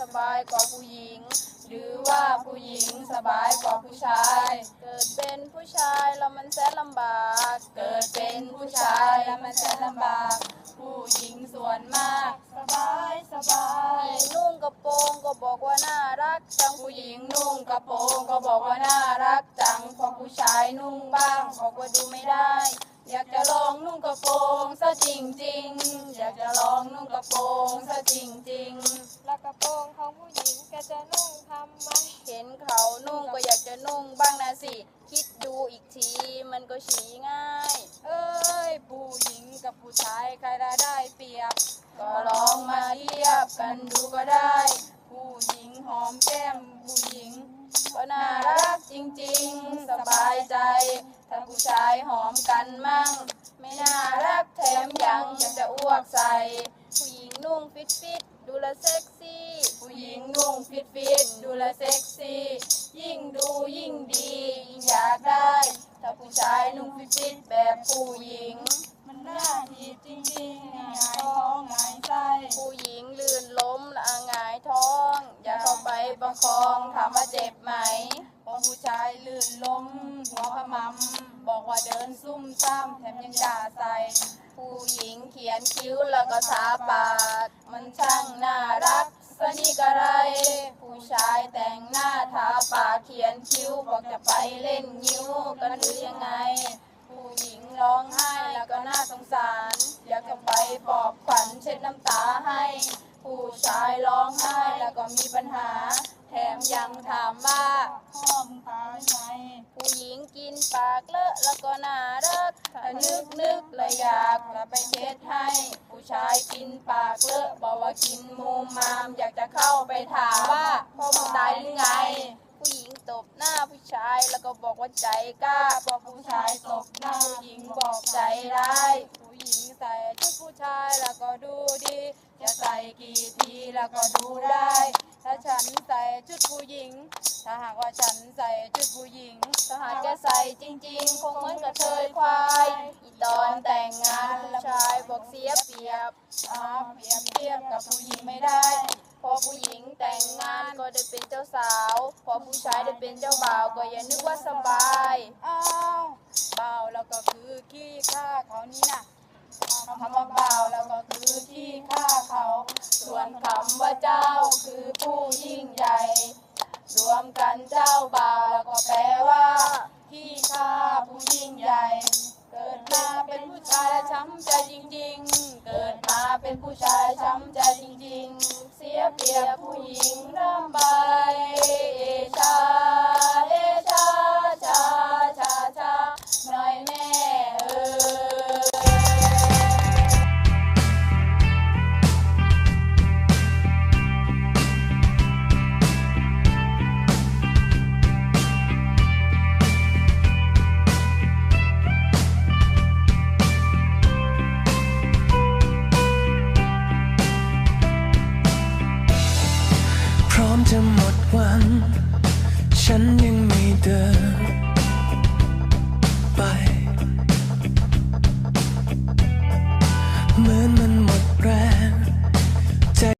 สบายกว่าผู้หญิง หรือว่าผู้หญิงสบายกว่าผู้ชาย เกิดเป็นผู้ชายแล้วมันแสนลำบาก เกิดเป็นผู้ชายแล้วมันแสนลำบาก ผู้หญิงส่วนมาก สบายสบายนุ่งกระโปรงก็บอกว่าน่ารักจังผู้หญิงนุ่งกระโปรงก็บอกว่าน่ารักจังพอผู้ชายนุ่งบ้างบอกว่าดูไม่ได้อยากจะลองนุ่งกระโปรงซะจริงจริงๆอยากจะลองนุ่งกระโปรงซะจริงจริง ๆและกระโปรงของผู้หญิงแกจะนุ่งทำไมเห็นเขานุ่งก็อยากจะนุ่งบ้างนะสิ คิดดูอีกทีมันก็ฉีง่าย เอ้ย ผู้หญิงกับผู้ชายใครละได้เปรียบ ก็ลองมาเทียบกันดูก็ได้ ผู้หญิงหอมแก้มผู้หญิงก็น่ารักจริงๆ สบายใจ ถ้าผู้ชายหอมกันมั่ง ไม่น่ารักแถมยังอยากจะอ้วกใส่ผู้หญิง นุ่งฟิตฟิตดูแลเซ็กซี่ ผู้หญิงนุ่งฟิตฟิตดูแลเซ็กซี่ ยิ่งดูยิ่งดียิ่งอยากได้ ถ้าผู้ชายนุ่งฟิตฟิตแบบผู้หญิง มันน่าทีจริงๆหงายท้องหงายไส้ผู้หญิงลื่นล้มละหงายท้อง อย่าเข้าไปประคองถามว่าเจ็บไหมเพราะผู้ชายลื่นล้มหัวขมำบอกว่าเดินซุ่มซ่ามแถมยังด่าใส่ ผู้หญิงเขียนคิ้วแล้วก็ทาปาก มันช่างน่ารักสนิกอะไร ผู้ชายแต่งหน้าทาปากเขียนคิ้วบอกจะไปเล่นยิ้วกันหรือยังไง ผู้หญิงร้องไห้แล้วก็น่าสงสารอยากจะไปปลอบขวัญเช็ดน้ำตาให้ ผู้ชายร้องไห้แล้วก็มีปัญหา แถมยังถามว่าพ่อมึงตายไหม ปากเลอะแล้วก็น่ารักถ้านึกนึกเลยอยากจะไปเช็ดให้ ผู้ชายกินปากเลอะบอกว่ากินมูมาม อยากจะเข้าไปถามว่าพ่อมึงตายหรือไง ผู้หญิงตบหน้าผู้ชายแล้วก็บอกว่าใจกล้าพอผู้ชายตบหน้าผู้หญิงบอกใจร้ายผู้หญิงใส่ชุดผู้ชายแล้วก็ดูดี จะใส่กี่ทีแล้วก็ดูได้ถ้าฉันใส่ชุดผู้หญิง ถ้าหากว่าฉันใส่ชุดผู้หญิงถ้าหากแก ใส่จริงๆ คงเหมือนกับเธอควายอีตอนแต่งงานผู้ชายบอกเสียเปรียบอาเปรียบเทียบกับผู้หญิงไม่ได้ พอผู้หญิงแต่งงานก็ได้เป็นเจ้าสาว พอผู้ชายได้เป็นเจ้าบ่าวก็อย่านึกว่าสบายอ้าวบ่าวแล้วก็คือขี้ข้าเขานี่นะคำว่าบ่าแล้วก็คือขี้ข้าเขา ส่วนคำว่าเจ้าคือผู้ยิ่งใหญ่ รวมกันเจ้าบ่าวแล้วก็แปลว่า พี่ข้าผู้ยิ่งใหญ่ เกิดมาเป็นผู้ชายช้ำใจจริง ๆ เกิดมาเป็นผู้ชายช้ำใจ จะหมดวัน ฉันยังไม่เดิน